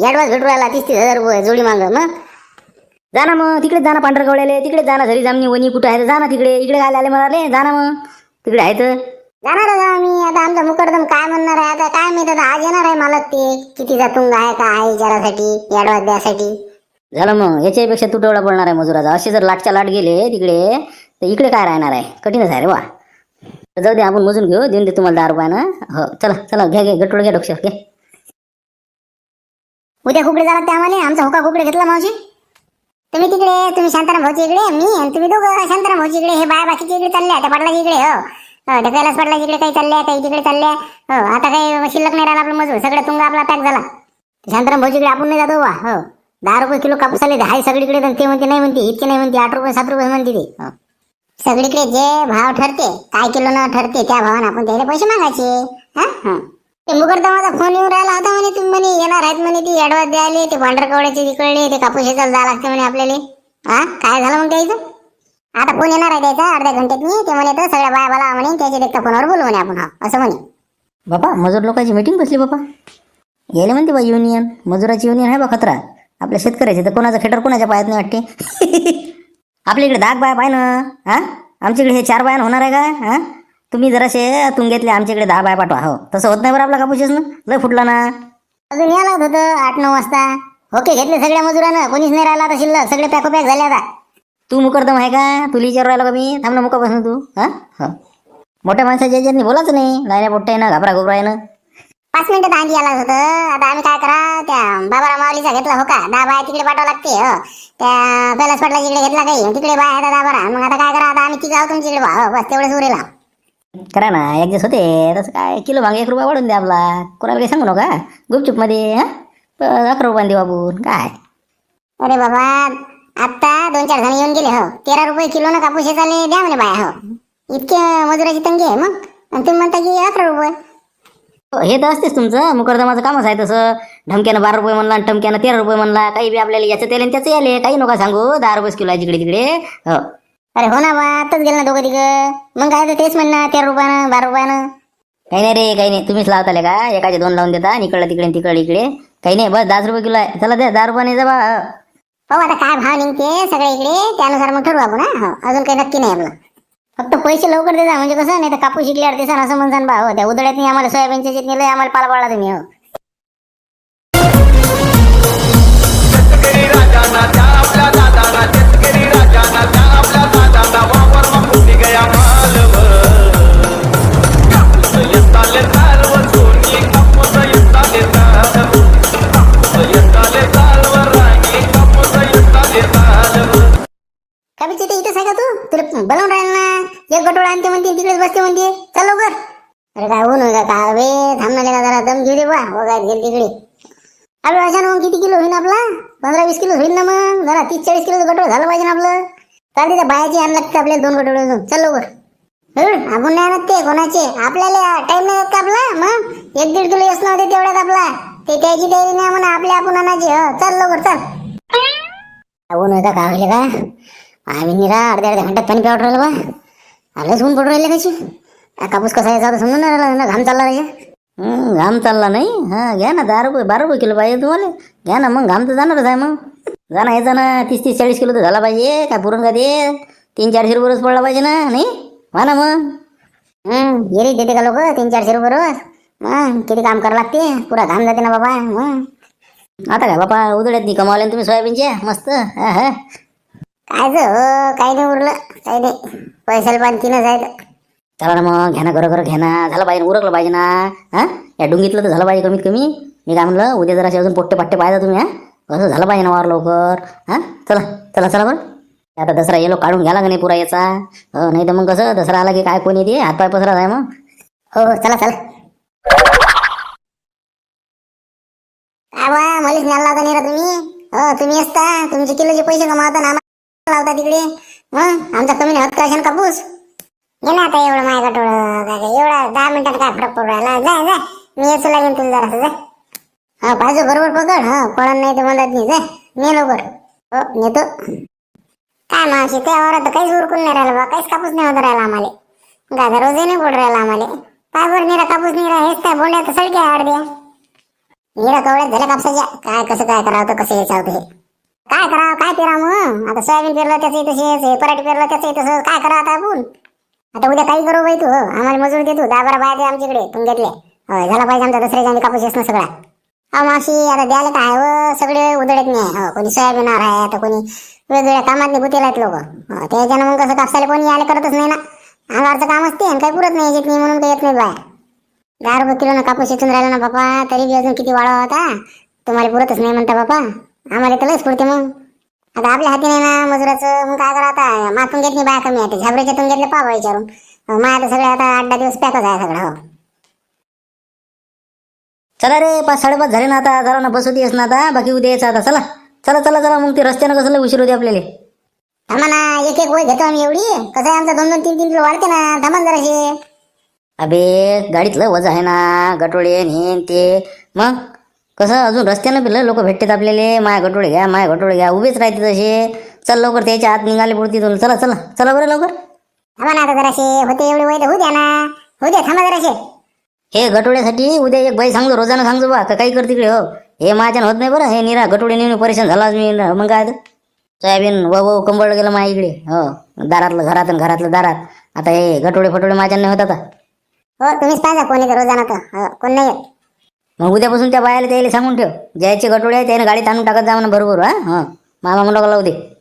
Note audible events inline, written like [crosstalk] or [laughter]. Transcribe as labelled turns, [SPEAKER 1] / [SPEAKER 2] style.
[SPEAKER 1] Advance भेटू राहिला तीस तीस हजार रुपये जोडी माग मग?
[SPEAKER 2] जा ना मग तिकडेच जा ना पांढरं कवड्याले तिकडे जा ना घरी जामनी वनी कुठं आहे तर जा ना तिकडे इकडे काय आले मला जा ना मग तिकडे आहे तर.
[SPEAKER 1] जाणार आहे का आम्ही आता आमचा मुकडदम काय म्हणणार आहे आता काय माहीत आता आज येणार आहे मालक ते किती जातून आहे का आहे विचारासाठी ॲडव्हान्स द्यासाठी.
[SPEAKER 2] झालं मग याच्यापेक्षा तुटवडा पडणार आहे मजुराचा असे जर लाटच्या लाट गेले तिकडे तर इकडे काय राहणार आहे? कठीणच आहे रे वा जाऊ दे आपण मोजून घेऊ देऊन दे तुम्हाला दहा रुपयानं. हो चला चला घ्या घ्या गटोड घ्या डोक्यात घे
[SPEAKER 1] उद्या कुकडे जाणार ते आम्हाला. आमचा हुका कुकडे घेतला मावशी. तुम्ही तिकडे तुम्ही शांताराम भाऊची इकडे मी आणि तुम्ही दोघं शांताराम भाऊची इकडे. हे बाया बाकीचे इकडे चालल्या त्या पडला इकडे हो. हो त्या इकडे काही चालल्या काही तिकडे चालल्या. हो आता काही शिल्लक नाही राहिला आपलं मजूर. सगळं तुंग आपला पॅक झाला. शांताराम भाऊची इकडे आपण नाही जातो हो, बा हो. दहा रुपये किलो कापूस आले हाय सगळीकडे ते म्हणते नाही म्हणते इतके नाही म्हणते आठ रुपये सात रुपये म्हणते ते. हो. सगळीकडे जे भाव ठरते काय किलो न ठरते त्या भावानं आपण त्याला पैसे मागायचे. हा? हा. ते मुकरदमाचा फोन येऊन राहिला होता म्हणे तुम्ही म्हणे येणार आहेत म्हणे ती ऍडव्हान्स द्यायले ते पांढर कवड्याचे तिकडले ते कापूस शेताला जावं लागते म्हणे आपल्याला. हा? काय झालं मग त्याचं आता फोन येणार आहे त्याचा अर्ध्या घंट्यात मी ते म्हणे तर सगळ्या बाया बाला म्हणे त्याच्या एकदा फोनवर बोलू म्हणे आपण. हा असं म्हणे.
[SPEAKER 2] बापा मजूर लोकांची मीटिंग बसली बापा. गेले म्हणते बा युनियन मजुराची युनियन आहे बा खतरा. आपल्या शेतकऱ्याचे तर कोणाचा खेटर कोणाच्या पायात नाही वाटते. [laughs] आपल्या इकडे दाग बाया पाय ना हा? आमच्या इकडे हे चार बायान होणार आहे का हा? तुम्ही जराशे तुंगेतले आमच्या इकडे दहा बाया पाठवा हो. तसं होत नाही बरं आपला कापूसच ना? लय फुटला ना?
[SPEAKER 1] अजून या लागत होतं आठ नऊ वाजता. ओके घेतले सगळ्या मजुरानं. कोणीच नाही राहिला आता शिल्लक. सगळे पॅको पॅक झाले आता.
[SPEAKER 2] तू मुकरदम आहे का? तुला विचारू राहिला का मी? थांब ना मुका बसून तू. हा? हो. मोठ्या माणसाच्या याच्यात बोलाच नाही. लायण्या पोट्टा आहे ना घाबरा घुबरा आहे ना
[SPEAKER 1] पाच मिनिटं आधी यायला होतं. आता आम्ही काय करा त्या बाबा माऊलीचा घेतला हो का दहा बाया तिकडे पाठवा लागते हो. त्या कैलास पाटला तिकडे घेतला काही. तिकडे बाया दहा बारा. मग आता काय करा आता आम्ही तिघ आहोत तुमच्याकडे. हो बस तेवढेच उरेला.
[SPEAKER 2] करा ना एक दिवस होते तसं काय किलो भांग एक रुपया वाढून द्या आपला. कोणाला काही सांगू नका. गुपचूपमध्ये हा? प- अकरा रुपयाने देऊ आपण काय?
[SPEAKER 1] अरे बाबा आता दोन चार जण येऊन गेले हो. तेरा रुपये किलो ना कापूस येताले द्या म्हणे बाया हो. इतके मजुराची तंगी आहे मग. आणि तुम्ही म्हणता की अकरा रुपये.
[SPEAKER 2] हो, हे तर असतेच तुमचं. मुकरदमाचं कामच आहे तसं. धमक्यानं बारा रुपये म्हणला आणि टमक्यानं तेरा रुपये म्हणला. काही बी आपल्याला याचं तेल आणि त्याचं याले काही नका सांगू. दहा रुपये किलो आहे जिकडे तिकडे. हो.
[SPEAKER 1] अरे हो ना बा आताच गेलं ना दोघं तिघं. मग काय तर तेच म्हणणार तेरा रुपयानं बारा रुपयानं.
[SPEAKER 2] काही नाही रे काही नाही. तुम्हीच लावताले का? एकाचे दोन लावून देता आणि इकडलं तिकडे तिकडे इकडे. काही नाही बस दहाच रुपये किलो आहे. चला द्या दहा रुपयाने जा बा. हो.
[SPEAKER 1] आता काय भाव निघते सगळ्या इकडे. त्यानुसार मग ठरवू आपण हा? अजून काही नक्की नाही आपलं. फक्त पैसे लवकर देता म्हणजे कसं नाही तर कापूस शिकल्यावर ते असं म्हणसान बा. हो त्या उदळ्यात आम्हाला सोयाबीनच्या चटणी लय आम्हाला पाला पडला तुम्ही हो.
[SPEAKER 3] आपल्या दादाना शेतकरी
[SPEAKER 1] का तू तुला राहील ना. एक गटोळा आणते म्हणते तिकडेच बसते म्हणते. चल लवकर. अरे काय का? वे? थांबणार का जरा दम घेऊ दे बा बघायला गेल तिकडे. अरे अशा किती किलो होईल आपला? पंधरा वीस किलो होईल ना मग. जरा तीस चाळीस किलो गटोळ झालं पाहिजे ना आपलं. चालते त्या बायाची आण लागते आपल्याला दोन गटोळे अजून चल लवकर. आपण नाही आणत ते कोणाचे? आपल्याला टाइम नाही येत का आपला? मग? एक दीड किलो येस नव्हते तेवढ्यात आपला. ते त्याची तयारी नाही म्हणा आपल्या आपण आणायचे. हो? चल लवकर चल. ऊन होता का होईल का? आम्ही निरा अर्ध्या अर्ध्या घंट्यात पाणी प्यावट राहिलं बा. आलंच ऊन पडून राहिले कशी? कापूस कसा यायचा समजून राहिला. घाम चालला
[SPEAKER 2] राहिला घाम चालला नाही हा घ्या ना दहा रुपये बारा रुपये किलो पाहिजे तुम्हाला घ्या ना मग घाम तर जाणारच आहे मग जाणं ना ना तीस तीस चाळीस किलो तर झाला पाहिजे काय पुरण का ते तीन चारशे रुपये पडला पाहिजे ना नाही व्हा ना मग
[SPEAKER 1] गिरी देते का लोक तीन चारशे रुपये रोज मग किती काम करावं लागते पुरा घाम जाते ना बाबा मग
[SPEAKER 2] आता काय बापा उदळ्यात नाही कमावले तुम्ही सोयाबीनचे मस्त
[SPEAKER 1] काय हो काही नाही उरलं काही नाही पैशाला पण तीनच आहेत
[SPEAKER 2] चला ना मग घ्या ना घरं घरं घ्या ना. झालं पाहिजे उरकलं पाहिजे ना. हा? या डुंगीतलं तर झालं पाहिजे कमीत कमी. मी काय म्हणलं उद्या जरा अजून पोट्टे पाट्टे पाहिजे तुम्ही हा? कसं झालं पाहिजे ना वार लवकर. हा? चला चला चला बरं आता दसरा येलो काढून घ्याला का नाही पुरा याचा. हो, नाही तर मग कसं दसरा आला की काय कोणी येते? हातपाय पसरा आहे मग.
[SPEAKER 1] हो हो चला चला. काय मलाच न्यायला लावता नाही रा तुम्ही? हो तुम्ही असता. तुमचे किलोचे पैसे कमावता ना लावता तिकडे. मग आमचा कमी नाही होत का कापूस? घे ना आता एवढं माझ्या गटोळं एवढा दहा मिनिटात काय फरक पडू राहिला? जाय जाय मी याचं लागेन तुला जरा जाय हा पाहिजे बरोबर पकड. हा पडण नाही ते म्हणत नाही जाय ने लवकर. हो नेतो काय मावशी त्यावर तर काहीच उरकून नाही राहिलं बा. काहीच कापूस नाही होत राहिला आम्हाला. गाधा रोजही नाही पडू राहिला आम्हाला. पाय बरं निरा कापूस निरा हेच काय बोंड्या तर सडक्या आड द्या. निरा कवड्यात झाल्या कापसाच्या. काय कसं काय करावं तर कसं यायचं होतं हे काय करावं काय पेरा मग? आता सोयाबीन पेरलं त्याचंही तसेच हे पराठी पेरलं त्याचंही तसं काय करावं आता आपण? आता उद्या काही करू बाई तू हो. आम्हाला मजूर दे तू. दहा बारा बाया दे आमच्याकडे तुमच्यातले हो झाला पाहिजे आमचा दसऱ्याच्या आधी कापूस येस ना सगळा. अहो मावशी आता द्यायला काय हो? सगळे उधळत नाही. हो कोणी सोयाबीन आहे आता कोणी वेगवेगळ्या कामात गुतेला आहेत लोक. हो, त्याच्यानं मग कसं कापसाला कोणी यायला करतच नाही ना. अंगावरचं काम असते आणि काही पुरत नाही येत नाही म्हणून काही येत नाही बाया. दहा रुपये किलोनं कापूस येतून राहिला ना बापा तरी बी अजून किती वाढवा होता. तुम्हाला पुरतच नाही म्हणता बापा. आम्हाला तर लस पुरते मग. आता आपल्या हाती नाही ना मजुराचं मग काय करा आता? मातून घेत नाही बाया कमी आहे झाबऱ्याच्या तुंग्यातले पावा विचारून. अहो, माझ्या तर सगळे आता आठ दहा दिवस पॅकच आहे सगळं हो.
[SPEAKER 2] चला रे पाच साडेपाच झाले ना आता. जरा ना बस होती ना आता. बाकी उद्या यायचं आता. चला. चला चला चला मग ते रस्त्यानं कसं उशीर होते आपल्याला.
[SPEAKER 1] थांबा ना एक एक वय घेतो आम्ही एवढी. कसं आहे आमचा दोन दोन तीन तीन किलो वाढते ना. थांबा ना जराशे.
[SPEAKER 2] अबे गाडीतलं वज आहे ना. गटोळे हे न ते. मग? कसं अजून रस्त्यानं लय लोक भेटतात आपल्याला माय गटोळे घ्या माय गटोळे घ्या उभेच राहते तसे. चल लवकर त्याच्या आत निघाले पुढती तुला चला चला चला बरं लवकर.
[SPEAKER 1] थांबा ना आता जराशे होते एवढे वय तर होऊ द्या ना. होऊ द्या थांबा जराशे.
[SPEAKER 2] हे गटोड्यासाठी उद्या एक बाई सांगतो रोजानं सांगतो बा का काही कर तिकडे हो. हे माझ्यानं होत नाही बरं हे निरा गटोडे नेऊन परेशान झाला मी. मग काय सोयाबीन व व कंबळ गेलं माझ्या इकडे हो. दारातलं घरात घरातलं दारात. आता हे गटोडे फटोडे माझ्यानं नाही होत आता.
[SPEAKER 1] हो तुम्हीच पाहिजे कोणी रोजाना तर हो, कोण नाही
[SPEAKER 2] मग उद्यापासून त्या बायाला त्याला सांगून ठेव. ज्याचे गटोडे आहे त्याने गाडीत आणून टाकत जा म्हणा बरोबर हा? हां. मामा म्हणलं का लावू दे.